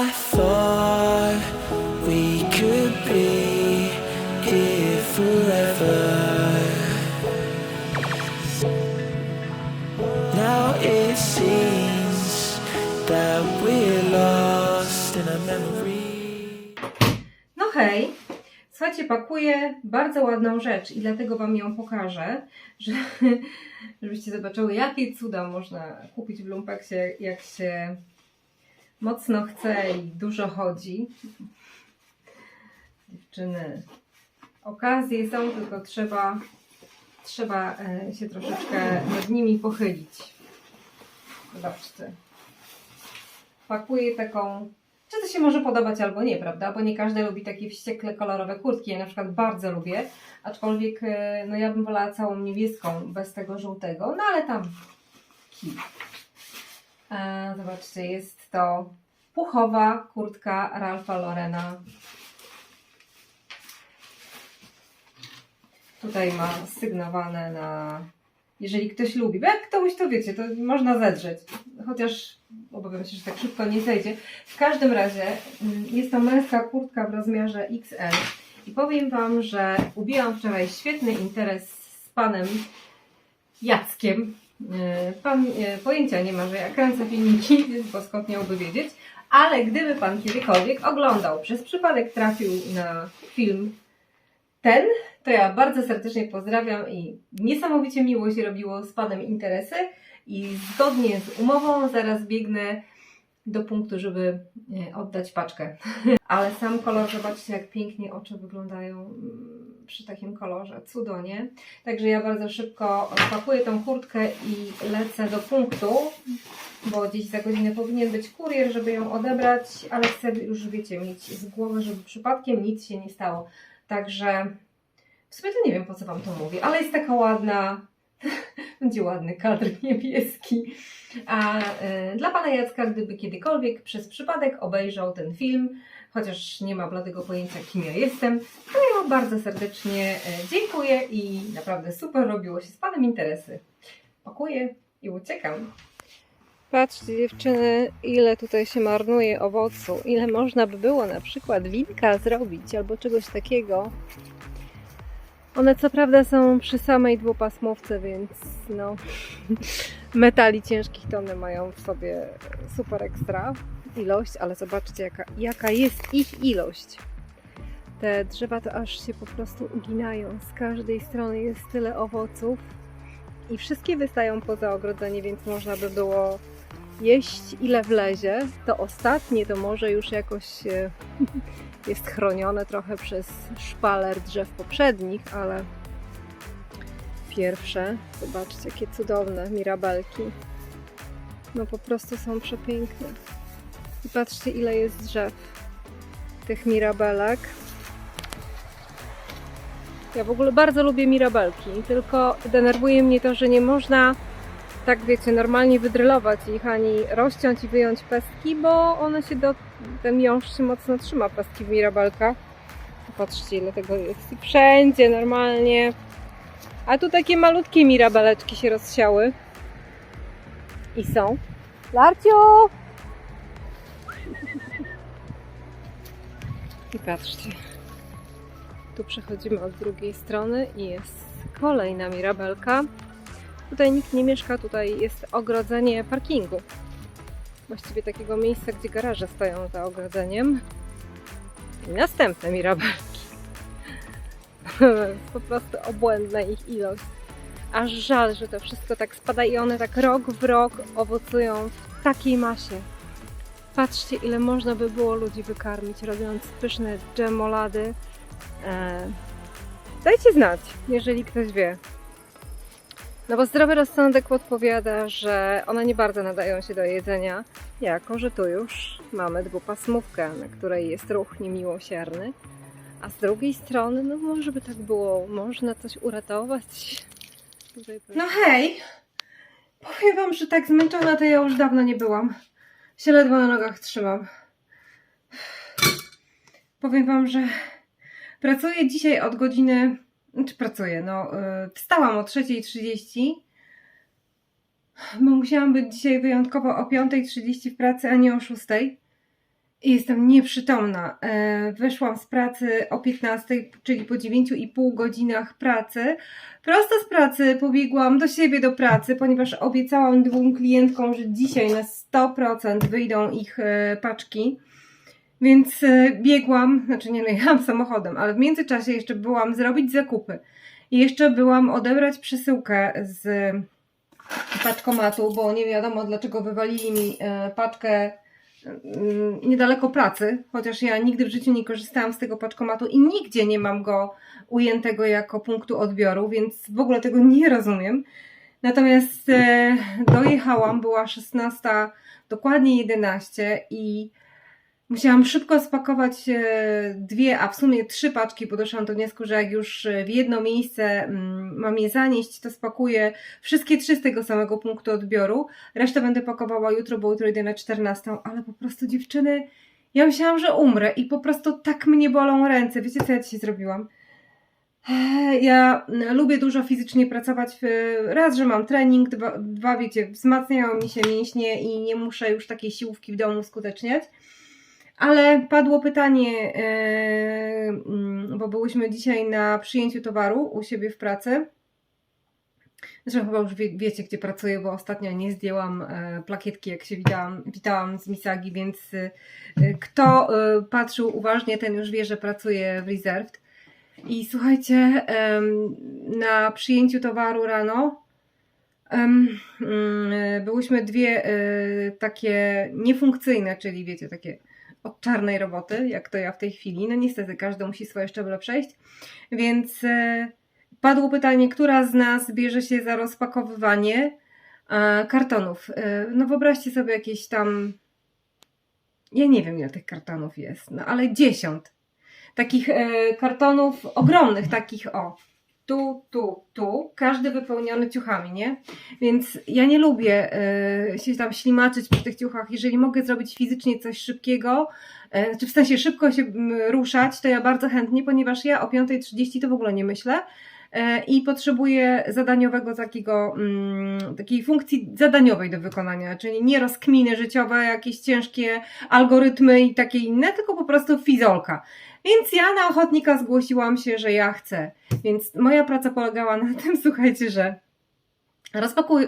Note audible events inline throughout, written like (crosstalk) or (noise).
I thought we could be here forever. Now it seems that we're lost in a. No hej, słuchajcie, pakuję bardzo ładną rzecz i dlatego Wam ją pokażę, że, żebyście zobaczyły, jakie cuda można kupić w lumpeksie, jak się mocno chce i dużo chodzi. Dziewczyny, okazje są, tylko trzeba, trzeba e, się troszeczkę nad nimi pochylić. Zobaczcie. Pakuję taką czy to się może podobać albo nie, prawda? Bo nie każdy lubi takie wściekle kolorowe kurtki. Ja na przykład bardzo lubię, aczkolwiek e, no ja bym wolała całą niebieską bez tego żółtego, no ale tam kij. E, zobaczcie, jest to puchowa kurtka Ralpha Lorena. Tutaj ma sygnowane na jeżeli ktoś lubi, bo jak ktoś to wiecie, to można zedrzeć. Chociaż obawiam się, że tak szybko nie zejdzie. W każdym razie mm, jest to męska kurtka w rozmiarze XL. I powiem Wam, że ubiłam wczoraj świetny interes z panem Jackiem. E, Pan e, pojęcia nie ma, że ja kręcę filmiki, (laughs) więc skąd miałby wiedzieć. Ale gdyby Pan kiedykolwiek oglądał, przez przypadek trafił na film ten, to ja bardzo serdecznie pozdrawiam i niesamowicie miło się robiło z Panem interesy i zgodnie z umową zaraz biegnę do punktu, żeby e, oddać paczkę. (laughs) Ale sam kolor, zobaczcie jak pięknie oczy wyglądają mm, przy takim kolorze, cudonie. Także ja bardzo szybko pakuję tą kurtkę i lecę do punktu, bo gdzieś za godzinę powinien być kurier, żeby ją odebrać, ale chcę już, wiecie, mieć z głowy, żeby przypadkiem nic się nie stało. Także w sumie to nie wiem po co Wam to mówię, ale jest taka ładna, (laughs) będzie ładny kadr (laughs) niebieski. A y, dla Pana Jacka, gdyby kiedykolwiek przez przypadek obejrzał ten film, chociaż nie ma bladego pojęcia kim ja jestem, to ja bardzo serdecznie y, dziękuję i naprawdę super robiło się z Panem interesy. Pakuję i uciekam. Patrzcie dziewczyny, ile tutaj się marnuje owocu, ile można by było na przykład winka zrobić albo czegoś takiego. One co prawda są przy samej dwupasmówce, więc no (laughs) metali ciężkich tony mają w sobie super ekstra ilość, ale zobaczcie jaka, jaka jest ich ilość. Te drzewa to aż się po prostu uginają. Z każdej strony jest tyle owoców i wszystkie wystają poza ogrodzenie, więc można by było jeść ile wlezie. To ostatnie to może już jakoś (laughs) jest chronione trochę przez szpaler drzew poprzednich, ale pierwsze, zobaczcie jakie cudowne mirabelki. No po prostu są przepiękne. I patrzcie ile jest drzew tych mirabelek. Ja w ogóle bardzo lubię mirabelki, tylko denerwuje mnie to, że nie można tak wiecie, normalnie wydrylować ich, ani rozciąć i wyjąć pestki, bo one się do, ten jąż się mocno trzyma pestki w mirabelkach. Patrzcie ile tego jest i wszędzie normalnie. A tu takie malutkie mirabeleczki się rozsiały. I są. Larcio! (laughs) I patrzcie. Tu przechodzimy od drugiej strony i jest kolejna mirabelka. Tutaj nikt nie mieszka, tutaj jest ogrodzenie parkingu. Właściwie takiego miejsca, gdzie garaże stoją za ogrodzeniem. I następne mirabelki. (laughs) po prostu obłędna ich ilość. Aż żal, że to wszystko tak spada i one tak rok w rok owocują w takiej masie. Patrzcie, ile można by było ludzi wykarmić, robiąc pyszne dżemolady. Eee, dajcie znać, jeżeli ktoś wie. No bo zdrowy rozsądek podpowiada, że one nie bardzo nadają się do jedzenia, jako że tu już mamy dwupasmówkę, na której jest ruch niemiłosierny. A z drugiej strony, no może by tak było, można coś uratować. No hej! Powiem wam, że tak zmęczona to ja już dawno nie byłam. Się ledwo na nogach trzymam. Powiem wam, że pracuję dzisiaj od godziny... Czy pracuję? No, yy, wstałam o 3.30, bo musiałam być dzisiaj wyjątkowo o 5.30 w pracy, a nie o 6.00. i jestem nieprzytomna. E, Wyszłam z pracy o 15, czyli po 9,5 godzinach pracy. Prosto z pracy pobiegłam do siebie do pracy, ponieważ obiecałam dwóm klientkom, że dzisiaj na 100% wyjdą ich e, paczki. Więc e, biegłam, znaczy nie, no jechałam samochodem, ale w międzyczasie jeszcze byłam zrobić zakupy. I jeszcze byłam odebrać przesyłkę z paczkomatu, bo nie wiadomo dlaczego wywalili mi e, paczkę mm, niedaleko pracy, chociaż ja nigdy w życiu nie korzystałam z tego paczkomatu i nigdzie nie mam go ujętego jako punktu odbioru, więc w ogóle tego nie rozumiem. Natomiast e, dojechałam, była 16, dokładnie 11 i musiałam szybko spakować e, dwie, a w sumie trzy paczki, bo doszłam do wniosku, że jak już e, w jedno miejsce mm, mam je zanieść, to spakuję wszystkie trzy z tego samego punktu odbioru. Resztę będę pakowała jutro, bo jutro idę na 14, ale po prostu dziewczyny, ja myślałam, że umrę i po prostu tak mnie bolą ręce. Wiecie, co ja dzisiaj zrobiłam? Ja lubię dużo fizycznie pracować. Raz, że mam trening, dwa, dwa, wiecie, wzmacniają mi się mięśnie i nie muszę już takiej siłówki w domu skuteczniać. Ale padło pytanie, eee, mm, bo byłyśmy dzisiaj na przyjęciu towaru u siebie w pracy. Zresztą chyba już wie, wiecie, gdzie pracuję, bo ostatnio nie zdjęłam e, plakietki, jak się witałam, witałam z Misagi, więc e, kto e, patrzył uważnie, ten już wie, że pracuję w Reserved. I słuchajcie, na przyjęciu towaru rano mm, byłyśmy dwie e, takie niefunkcyjne, czyli wiecie, takie od czarnej roboty, jak to ja w tej chwili. No niestety, każdy musi swoje szczeble przejść. Więc e, padło pytanie, która z nas bierze się za rozpakowywanie e, kartonów. E, no wyobraźcie sobie jakieś tam. Ja nie wiem, ile tych kartonów jest, no ale dziesiąt. Takich kartonów ogromnych, takich o. Tu, tu, tu, każdy wypełniony ciuchami, nie? Więc ja nie lubię e, się tam ślimaczyć przy tych ciuchach. Jeżeli mogę zrobić fizycznie coś szybkiego, e, znaczy w sensie szybko się mm, ruszać, to ja bardzo chętnie, ponieważ ja o 5.30 to w ogóle nie myślę e, i potrzebuję zadaniowego takiego, mm, takiej funkcji zadaniowej do wykonania, czyli nie rozkminy życiowe, jakieś ciężkie algorytmy i takie inne, tylko po prostu fizolka. Więc ja na ochotnika zgłosiłam się, że ja chcę. Więc moja praca polegała na tym, (laughs) słuchajcie, że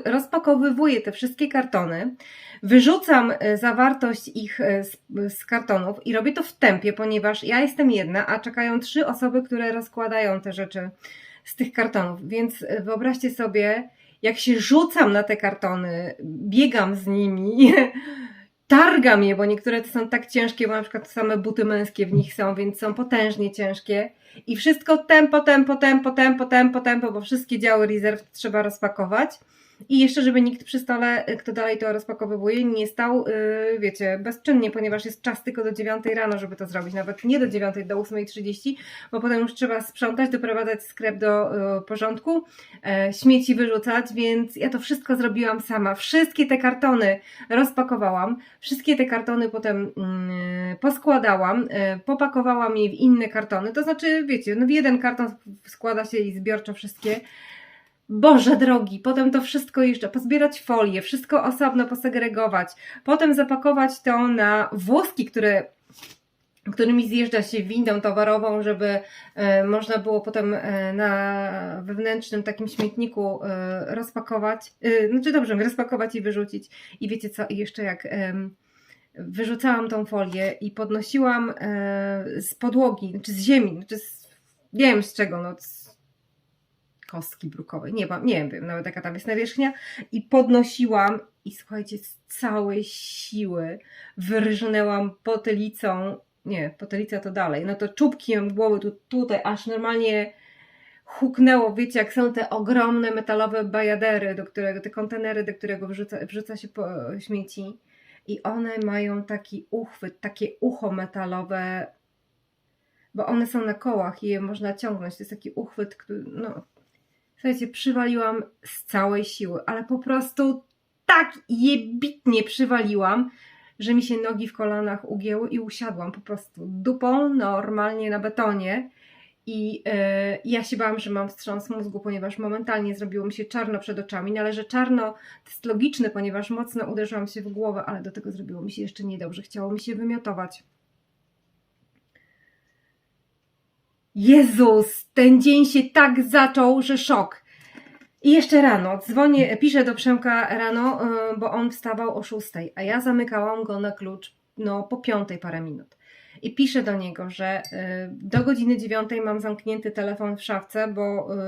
rozpakowywuję te wszystkie kartony, wyrzucam e, zawartość ich e, z, z kartonów i robię to w tempie, ponieważ ja jestem jedna, a czekają trzy osoby, które rozkładają te rzeczy z tych kartonów. Więc e, wyobraźcie sobie, jak się rzucam na te kartony, biegam z nimi, (laughs) targam je, bo niektóre to są tak ciężkie, bo na przykład same buty męskie w nich są, więc są potężnie ciężkie. I wszystko tempo, tempo, tempo, tempo, tempo, tempo, bo wszystkie działy rezerw trzeba rozpakować. I jeszcze, żeby nikt przy stole, y, kto dalej to rozpakowywuje, nie stał, yy, wiecie, bezczynnie, ponieważ jest czas tylko do 9 rano, żeby to zrobić. Nawet nie do 9, do 8.30, bo potem już trzeba sprzątać, doprowadzać sklep do yy, porządku, e, śmieci wyrzucać, więc ja to wszystko zrobiłam sama. Wszystkie te kartony rozpakowałam, wszystkie te kartony potem mm, poskładałam, e, popakowałam je w inne kartony, to znaczy, wiecie, no w jeden karton składa się i zbiorczo wszystkie. Boże drogi, potem to wszystko jeszcze, pozbierać folię, wszystko osobno posegregować, potem zapakować to na włoski, które którymi zjeżdża się windą towarową, żeby e, można było potem e, na wewnętrznym takim śmietniku e, rozpakować, znaczy dobrze, (laughs) rozpakować i wyrzucić. I wiecie co, jeszcze jak wyrzucałam tą folię i podnosiłam z podłogi, czy z ziemi, znaczy z, nie wiem z czego, no kostki brukowej, nie, nie wiem nawet jaka tam jest nawierzchnia. I podnosiłam i słuchajcie, z całej siły wyrżnęłam potylicą, nie, potylica to dalej, no to czubkiem głowy tu, tutaj, aż normalnie huknęło, wiecie, jak są te ogromne metalowe bajadery, do którego, te kontenery, do którego wrzuca, wrzuca się po, śmieci. I one mają taki uchwyt, takie ucho metalowe, bo one są na kołach i je można ciągnąć, to jest taki uchwyt, który, no, słuchajcie, przywaliłam z całej siły, ale po prostu tak jebitnie przywaliłam, że mi się nogi w kolanach ugięły i usiadłam po prostu dupą normalnie na betonie I e, ja się bałam, że mam wstrząs mózgu, ponieważ momentalnie zrobiło mi się czarno przed oczami. No ale że czarno to jest logiczne, ponieważ mocno uderzyłam się w głowę, ale do tego zrobiło mi się jeszcze niedobrze. Chciało mi się wymiotować. Jezus, ten dzień się tak zaczął, że szok. I jeszcze rano, dzwonię, piszę do Przemka rano, y, bo on wstawał o 6, a ja zamykałam go na klucz no, po piątej parę minut. I piszę do niego, że y, do godziny dziewiątej mam zamknięty telefon w szafce, bo y,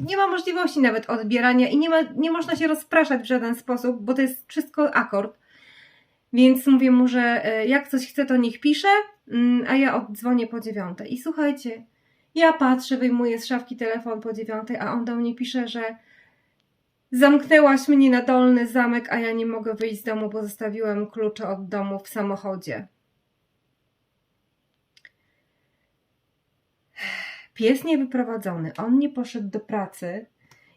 nie ma możliwości nawet odbierania i nie, ma, nie można się rozpraszać w żaden sposób, bo to jest wszystko akord. Więc mówię mu, że jak coś chce, to niech pisze, a ja oddzwonię po dziewiątej. I słuchajcie, ja patrzę, wyjmuję z szafki telefon po dziewiątej, a on do mnie pisze, że zamknęłaś mnie na dolny zamek, a ja nie mogę wyjść z domu, bo zostawiłem klucze od domu w samochodzie. Pies niewyprowadzony, on nie poszedł do pracy.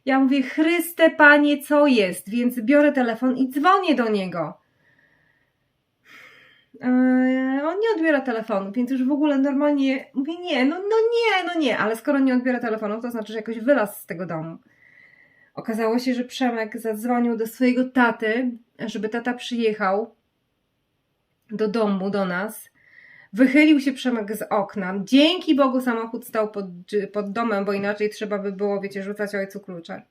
Ja mówię, Chryste Panie, co jest? Więc biorę telefon i dzwonię do niego. Eee, on nie odbiera telefonu, więc już w ogóle normalnie mówię nie, no, no nie, no nie, ale skoro nie odbiera telefonu, to znaczy, że jakoś wylazł z tego domu. Okazało się, że Przemek zadzwonił do swojego taty, żeby tata przyjechał do domu, do nas. Wychylił się Przemek z okna. Dzięki Bogu samochód stał pod, pod domem, bo inaczej trzeba by było, wiecie, rzucać ojcu klucze.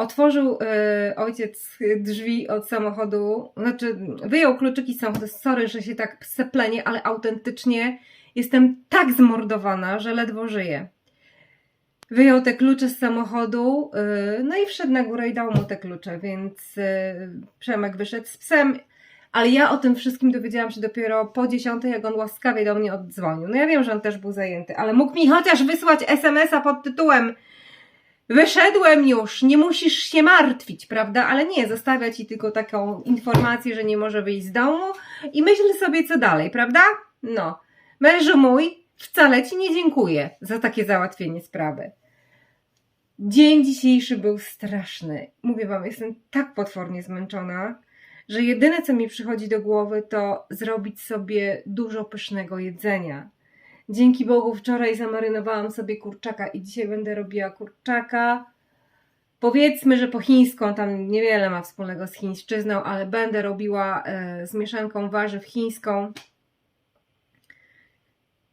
Otworzył e, ojciec drzwi od samochodu, znaczy wyjął kluczyki z samochodu. Sorry, że się tak seplenie, ale autentycznie jestem tak zmordowana, że ledwo żyję. Wyjął te klucze z samochodu, e, no i wszedł na górę i dał mu te klucze, więc e, Przemek wyszedł z psem, ale ja o tym wszystkim dowiedziałam się dopiero po dziesiątej, jak on łaskawie do mnie oddzwonił. No ja wiem, że on też był zajęty, ale mógł mi chociaż wysłać SMS-a pod tytułem Wyszedłem już, nie musisz się martwić, prawda? Ale nie, zostawia ci tylko taką informację, że nie może wyjść z domu i myśl sobie, co dalej, prawda? No, mężu mój, wcale ci nie dziękuję za takie załatwienie sprawy. Dzień dzisiejszy był straszny. Mówię wam, jestem tak potwornie zmęczona, że jedyne, co mi przychodzi do głowy, to zrobić sobie dużo pysznego jedzenia. Dzięki Bogu wczoraj zamarynowałam sobie kurczaka i dzisiaj będę robiła kurczaka. Powiedzmy, że po chińsku, on tam niewiele ma wspólnego z chińszczyzną, ale będę robiła e, z mieszanką warzyw chińską.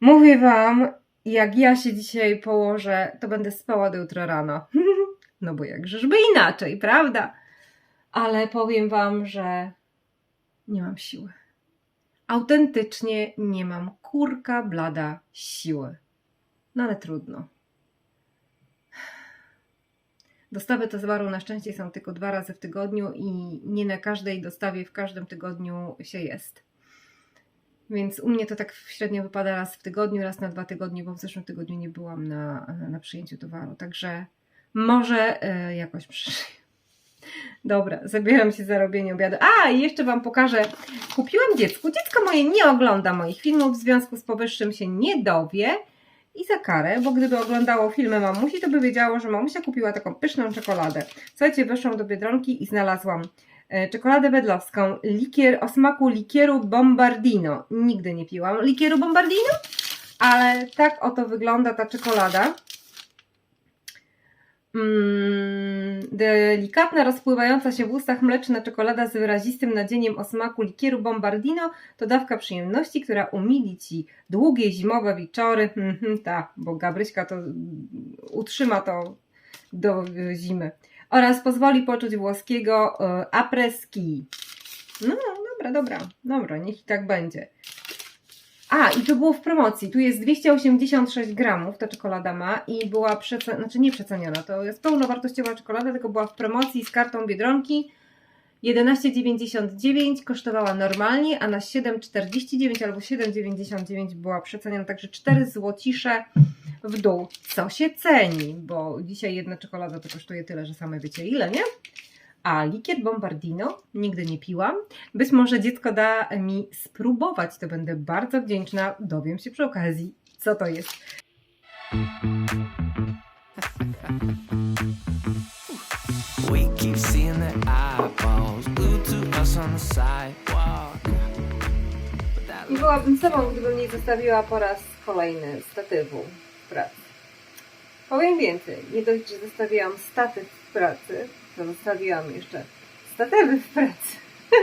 Mówię Wam, jak ja się dzisiaj położę, to będę spała do jutra rano. (laughs) no bo jakżeż by inaczej, prawda? Ale powiem Wam, że nie mam siły autentycznie nie mam kurka blada siły. No ale trudno. Dostawy towaru na szczęście są tylko dwa razy w tygodniu i nie na każdej dostawie w każdym tygodniu się jest. Więc u mnie to tak średnio wypada raz w tygodniu, raz na dwa tygodnie, bo w zeszłym tygodniu nie byłam na, na przyjęciu towaru. Także może y, jakoś przyjdę. Dobra, zabieram się za robienie obiadu. A, i jeszcze Wam pokażę. Kupiłam dziecku. Dziecko moje nie ogląda moich filmów, w związku z powyższym się nie dowie. I za karę, bo gdyby oglądało filmy mamusi, to by wiedziało, że mamusia kupiła taką pyszną czekoladę. Słuchajcie, weszłam do Biedronki i znalazłam e, czekoladę wedlowską, likier o smaku likieru Bombardino. Nigdy nie piłam likieru Bombardino, ale tak oto wygląda ta czekolada. Mm, delikatna, rozpływająca się w ustach mleczna czekolada z wyrazistym nadzieniem o smaku likieru Bombardino to dawka przyjemności, która umili Ci długie zimowe wieczory. Mhm, tak, bo Gabryśka to utrzyma to do zimy. Oraz pozwoli poczuć włoskiego e, après-ski. No, dobra, dobra, dobra, niech i tak będzie. A, i to było w promocji. Tu jest 286 gramów, ta czekolada ma i była przeceniona, znaczy nie przeceniona, to jest pełnowartościowa czekolada, tylko była w promocji z kartą Biedronki. 11,99 kosztowała normalnie, a na 7,49 albo 7,99 była przeceniona, także 4 złocisze w dół. Co się ceni, bo dzisiaj jedna czekolada to kosztuje tyle, że same wiecie ile, nie? A likier Bombardino nigdy nie piłam. Być może dziecko da mi spróbować, to będę bardzo wdzięczna. Dowiem się przy okazji, co to jest. I byłabym sobą, gdybym nie zostawiła po raz kolejny statywu. w pracy. Powiem więcej, nie dość, że zostawiłam statyw w pracy, to zostawiłam jeszcze statywy w pracy. (laughs)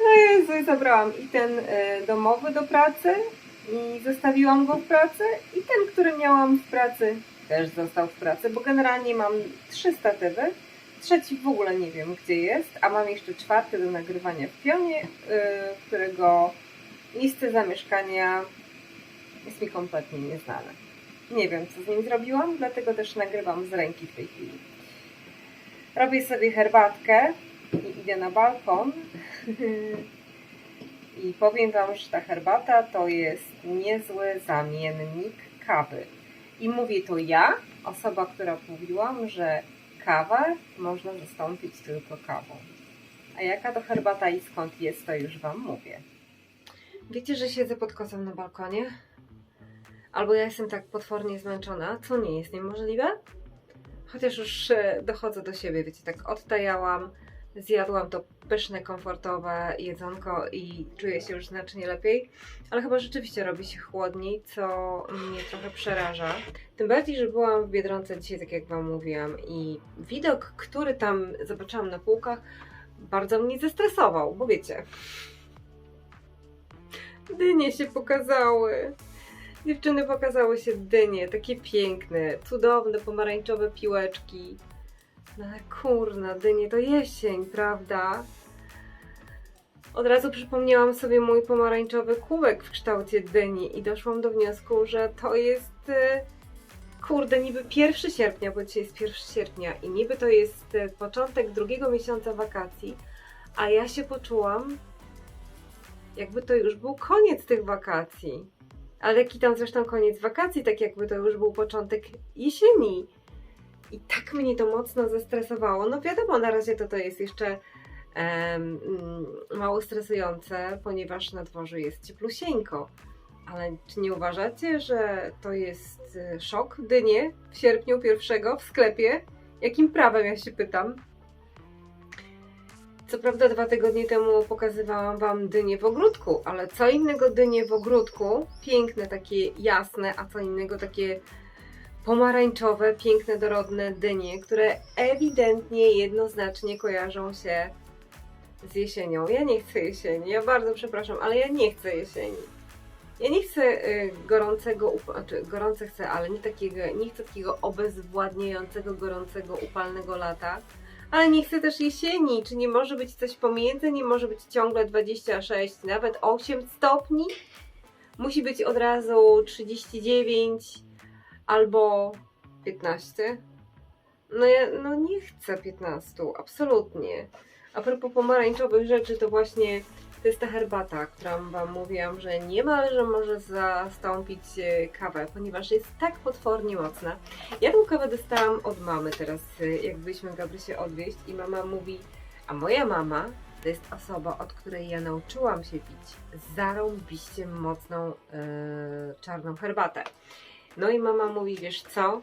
No Jezu, i zabrałam i ten e, domowy do pracy i zostawiłam go w pracy i ten, który miałam w pracy też został w pracy, bo generalnie mam trzy statywy. Trzeci w ogóle nie wiem gdzie jest, a mam jeszcze czwarty do nagrywania w pionie, y, którego miejsce zamieszkania jest mi kompletnie nieznane. Nie wiem co z nim zrobiłam, dlatego też nagrywam z ręki w tej chwili. Robię sobie herbatkę i idę na balkon. I powiem Wam, że ta herbata to jest niezły zamiennik kawy. I mówię to ja, osoba, która mówiłam, że kawę można zastąpić tylko kawą. A jaka to herbata i skąd jest, to już Wam mówię. Wiecie, że siedzę pod kocem na balkonie? Albo ja jestem tak potwornie zmęczona, co nie jest niemożliwe. Chociaż już e, dochodzę do siebie, wiecie, tak odtajałam, zjadłam to pyszne, komfortowe jedzonko i czuję się już znacznie lepiej. Ale chyba rzeczywiście robi się chłodniej, co mnie trochę przeraża. Tym bardziej, że byłam w Biedronce dzisiaj, tak jak Wam mówiłam, i widok, który tam zobaczyłam na półkach, bardzo mnie zestresował, bo wiecie, dynie się pokazały. Dziewczyny pokazały się dynie, takie piękne, cudowne, pomarańczowe piłeczki. No ale kurna, dynie to jesień, prawda? Od razu przypomniałam sobie mój pomarańczowy kubek w kształcie dyni i doszłam do wniosku, że to jest e, kurde, niby 1 sierpnia, bo dzisiaj jest 1 sierpnia i niby to jest e, początek drugiego miesiąca wakacji, a ja się poczułam jakby to już był koniec tych wakacji. Ale jaki tam zresztą koniec wakacji, tak jakby to już był początek jesieni. I tak mnie to mocno zestresowało. No wiadomo, na razie to to jest jeszcze mm, mało stresujące, ponieważ na dworze jest cieplusieńko. Ale czy nie uważacie, że to jest y, szok dynie w sierpniu pierwszego w sklepie? Jakim prawem, ja się pytam? Co prawda dwa tygodnie temu pokazywałam Wam dynie w ogródku, ale co innego dynie w ogródku, piękne, takie jasne, a co innego takie pomarańczowe, piękne, dorodne dynie, które ewidentnie, jednoznacznie kojarzą się z jesienią. Ja nie chcę jesieni, ja bardzo przepraszam, ale ja nie chcę jesieni. Ja nie chcę y, gorącego, znaczy gorące chcę, ale nie takiego, nie chcę takiego obezwładniającego, gorącego, upalnego lata. Ale nie chcę też jesieni. Czy nie może być coś pomiędzy? Nie może być ciągle 26, nawet 8 stopni? Musi być od razu 39 albo 15. No ja no nie chcę 15, absolutnie. A propos pomarańczowych rzeczy, to właśnie to jest ta herbata, którą Wam mówiłam, że niemalże może zastąpić e, kawę, ponieważ jest tak potwornie mocna. Ja tą kawę dostałam od mamy teraz, e, jak byliśmy Gabrysię odwieźć i mama mówi, a moja mama to jest osoba, od której ja nauczyłam się pić zarąbiście mocną e, czarną herbatę. No i mama mówi, wiesz co,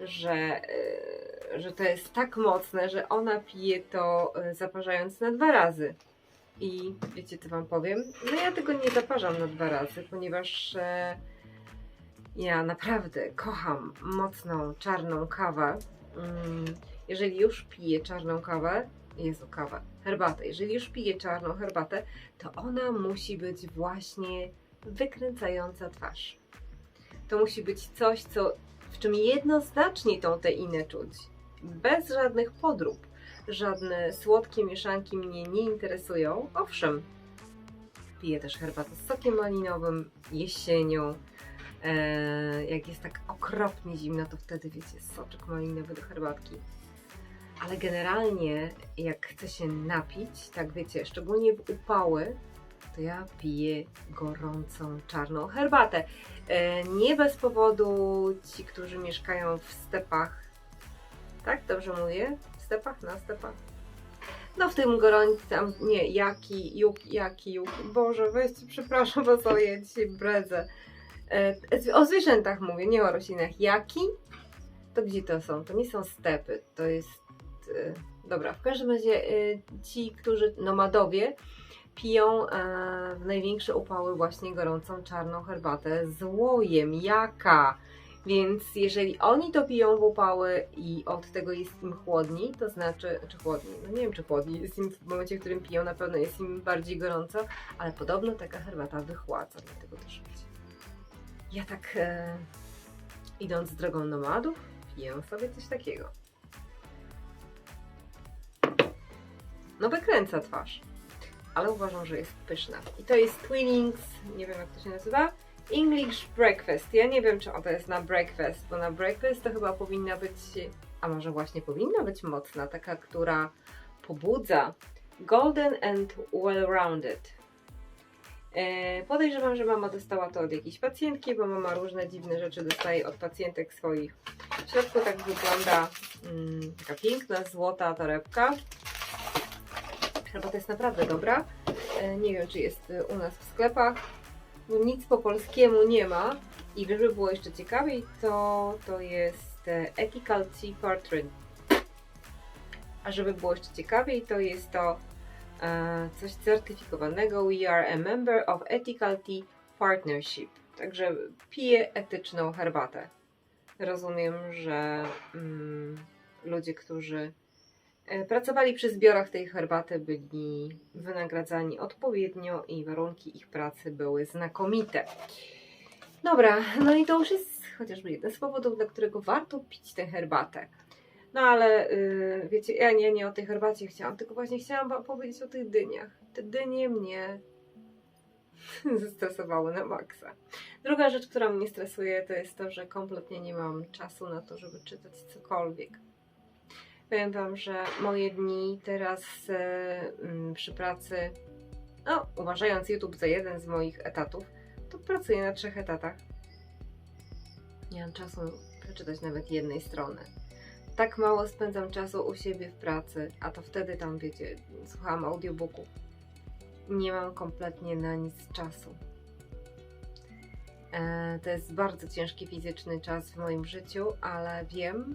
że, e, że to jest tak mocne, że ona pije to zaparzając na dwa razy. I wiecie co wam powiem? No ja tego nie zaparzam na dwa razy, ponieważ e, ja naprawdę kocham mocną czarną kawę. Mm, jeżeli już piję czarną kawę, Jezu, kawę, herbatę, jeżeli już piję czarną herbatę, to ona musi być właśnie wykręcająca twarz. To musi być coś, co, w czym jednoznacznie tą teinę czuć. Bez żadnych podrób. Żadne słodkie mieszanki mnie nie interesują. Owszem, piję też herbatę z sokiem malinowym jesienią. E, jak jest tak okropnie zimno, to wtedy wiecie, soczek malinowy do herbatki. Ale generalnie, jak chcę się napić, tak wiecie, szczególnie w upały, to ja piję gorącą czarną herbatę. E, nie bez powodu ci, którzy mieszkają w stepach, tak dobrze mówię? Stepach, na stepach? No w tym gorącym, nie, jaki, juk, jaki, juk. Boże, weźcie, przepraszam was, ale ja dzisiaj bredzę. E, o zwierzętach mówię, nie o roślinach. Jaki? To gdzie to są? To nie są stepy, to jest... E, dobra, w każdym razie e, ci, którzy, nomadowie, piją w największe upały właśnie gorącą czarną herbatę z łojem. Jaka? Więc jeżeli oni to piją w upały i od tego jest im chłodniej, to znaczy, czy chłodniej, no nie wiem czy chłodniej, jest im w momencie, w którym piją, na pewno jest im bardziej gorąco, ale podobno taka herbata wychładza, dlatego też wiecie. Ja tak e, idąc drogą nomadów, piję sobie coś takiego. No wykręca twarz, ale uważam, że jest pyszna. I to jest Twinings, nie wiem jak to się nazywa, English Breakfast. Ja nie wiem, czy to jest na breakfast, bo na breakfast to chyba powinna być, a może właśnie powinna być mocna, taka, która pobudza. Golden and well-rounded. E, podejrzewam, że mama dostała to od jakiejś pacjentki, bo mama różne dziwne rzeczy dostaje od pacjentek swoich. W środku tak wygląda mm, taka piękna, złota torebka. Herbata jest naprawdę dobra. E, nie wiem, czy jest u nas w sklepach bo nic po polskiemu nie ma. I żeby było jeszcze ciekawiej, to to jest e, Ethical Tea Portrait. A żeby było jeszcze ciekawiej, to jest to e, coś certyfikowanego. We are a member of Ethical Tea Partnership. Także piję etyczną herbatę. Rozumiem, że mm, ludzie, którzy pracowali przy zbiorach tej herbaty, byli wynagradzani odpowiednio i warunki ich pracy były znakomite. Dobra, no i to już jest chociażby jeden z powodów, dla którego warto pić tę herbatę. No ale yy, wiecie, ja nie, nie o tej herbacie chciałam, tylko właśnie chciałam wam powiedzieć o tych dyniach. Te dynie mnie (laughs) zestresowały na maksa. Druga rzecz, która mnie stresuje, to jest to, że kompletnie nie mam czasu na to, żeby czytać cokolwiek. Powiem Wam, że moje dni teraz mm, przy pracy, no uważając YouTube za jeden z moich etatów, to pracuję na trzech etatach. Nie mam czasu przeczytać nawet jednej strony. Tak mało spędzam czasu u siebie w pracy, a to wtedy tam, wiecie, słuchałam audiobooków. Nie mam kompletnie na nic czasu. E, to jest bardzo ciężki fizyczny czas w moim życiu, ale wiem,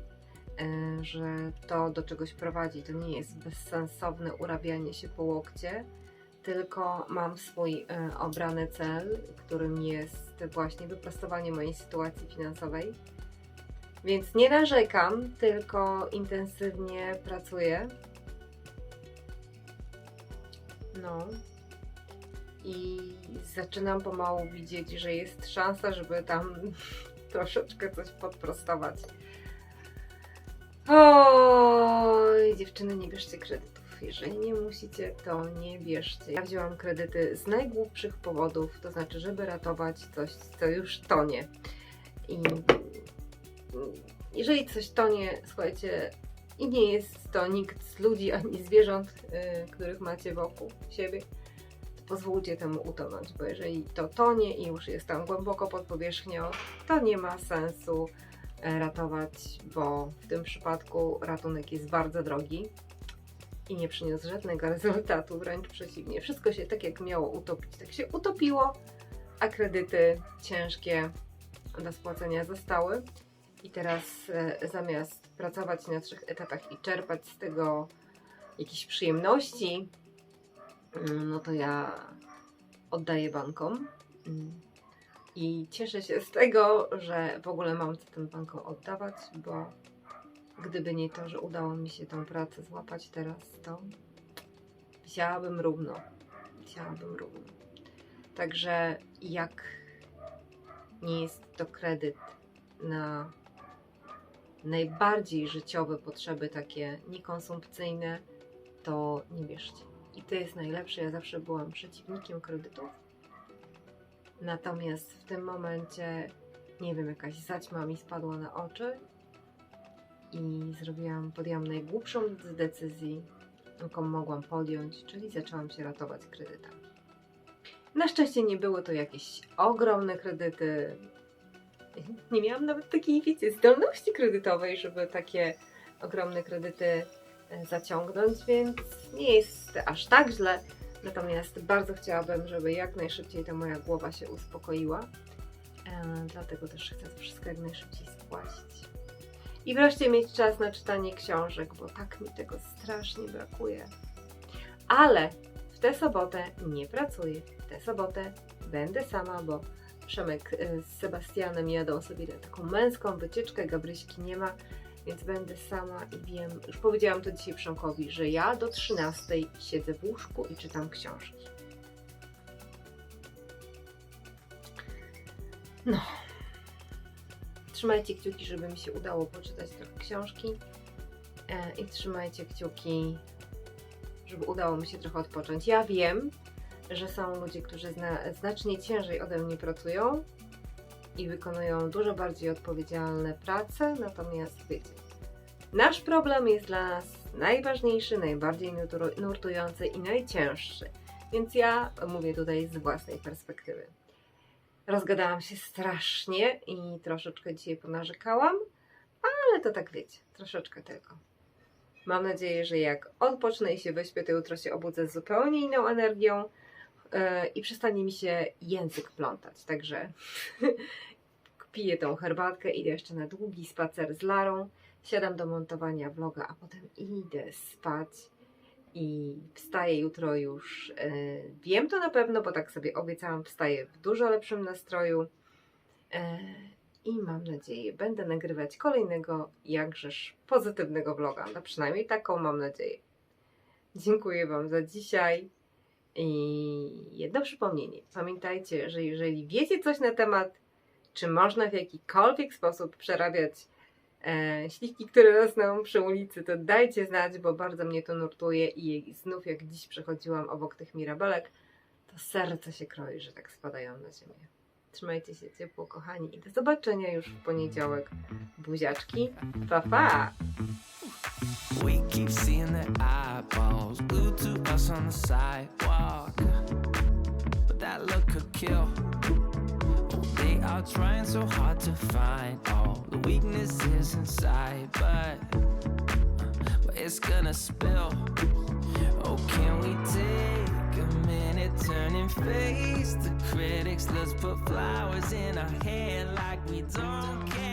że to do czegoś prowadzi. To nie jest bezsensowne urabianie się po łokcie, tylko mam swój e, obrany cel, którym jest właśnie wyprostowanie mojej sytuacji finansowej. Więc nie narzekam, tylko intensywnie pracuję. No. I zaczynam pomału widzieć, że jest szansa, żeby tam (laughs) troszeczkę coś podprostować. Oj, dziewczyny, nie bierzcie kredytów. Jeżeli nie musicie, to nie bierzcie. Ja wzięłam kredyty z najgłupszych powodów, to znaczy, żeby ratować coś, co już tonie. I jeżeli coś tonie, słuchajcie, i nie jest to nikt z ludzi ani zwierząt, y, których macie wokół siebie, to pozwólcie temu utonąć, bo jeżeli to tonie i już jest tam głęboko pod powierzchnią, to nie ma sensu ratować, bo w tym przypadku ratunek jest bardzo drogi i nie przyniósł żadnego rezultatu, wręcz przeciwnie. Wszystko się tak jak miało utopić, tak się utopiło, a kredyty ciężkie do spłacenia zostały. I teraz e, zamiast pracować na trzech etatach i czerpać z tego jakieś przyjemności, mm, no to ja oddaję bankom. I cieszę się z tego, że w ogóle mam co tym bankom oddawać, bo gdyby nie to, że udało mi się tą pracę złapać teraz, to wzięłabym równo. Wzięłabym równo. Także jak nie jest to kredyt na najbardziej życiowe potrzeby, takie niekonsumpcyjne, to nie bierzcie. I to jest najlepsze. Ja zawsze byłam przeciwnikiem kredytów. Natomiast w tym momencie, nie wiem, jakaś zaćma mi spadła na oczy i zrobiłam, podjęłam najgłupszą z decyzji, jaką mogłam podjąć, czyli zaczęłam się ratować kredytami. Na szczęście nie były to jakieś ogromne kredyty, nie miałam nawet takiej, wiecie, zdolności kredytowej, żeby takie ogromne kredyty e, zaciągnąć, więc nie jest aż tak źle. Natomiast bardzo chciałabym, żeby jak najszybciej ta moja głowa się uspokoiła. E, dlatego też chcę to wszystko jak najszybciej spłacić. I wreszcie mieć czas na czytanie książek, bo tak mi tego strasznie brakuje. Ale w tę sobotę nie pracuję. W tę sobotę będę sama, bo Przemek y, z Sebastianem jadą sobie na taką męską wycieczkę, Gabryśki nie ma, więc będę sama i wiem, już powiedziałam to dzisiaj Przemkowi, że ja do 13 siedzę w łóżku i czytam książki. No. Trzymajcie kciuki, żeby mi się udało poczytać trochę książki. E, I trzymajcie kciuki, żeby udało mi się trochę odpocząć. Ja wiem, że są ludzie, którzy zna, znacznie ciężej ode mnie pracują i wykonują dużo bardziej odpowiedzialne prace, natomiast wiecie, nasz problem jest dla nas najważniejszy, najbardziej nurtu- nurtujący i najcięższy. Więc ja mówię tutaj z własnej perspektywy. Rozgadałam się strasznie i troszeczkę dzisiaj ponarzekałam, ale to tak wiecie, troszeczkę tylko. Mam nadzieję, że jak odpocznę i się wyśpię, to jutro się obudzę z zupełnie inną energią i przestanie mi się język plątać. Także (laughs) piję tą herbatkę, idę jeszcze na długi spacer z Larą, siadam do montowania vloga, a potem idę spać i wstaję jutro już. Yy, wiem to na pewno, bo tak sobie obiecałam, wstaję w dużo lepszym nastroju. Yy, i mam nadzieję, będę nagrywać kolejnego jakżeż pozytywnego vloga. No przynajmniej taką mam nadzieję. Dziękuję Wam za dzisiaj. I jedno przypomnienie. Pamiętajcie, że jeżeli wiecie coś na temat, czy można w jakikolwiek sposób przerabiać e, śliwki, które rosną przy ulicy, to dajcie znać, bo bardzo mnie to nurtuje i znów jak dziś przechodziłam obok tych mirabelek, to serce się kroi, że tak spadają na ziemię. Trzymajcie się ciepło, kochani, i do zobaczenia już w poniedziałek. Buziaczki, pa pa! We keep seeing their eyeballs glued to us on the sidewalk. But that look could kill. Oh, they are trying so hard to find all the weaknesses inside, but, but it's gonna spill. Oh, can we take a minute, turn and face the critics? Let's put flowers in our hair like we don't.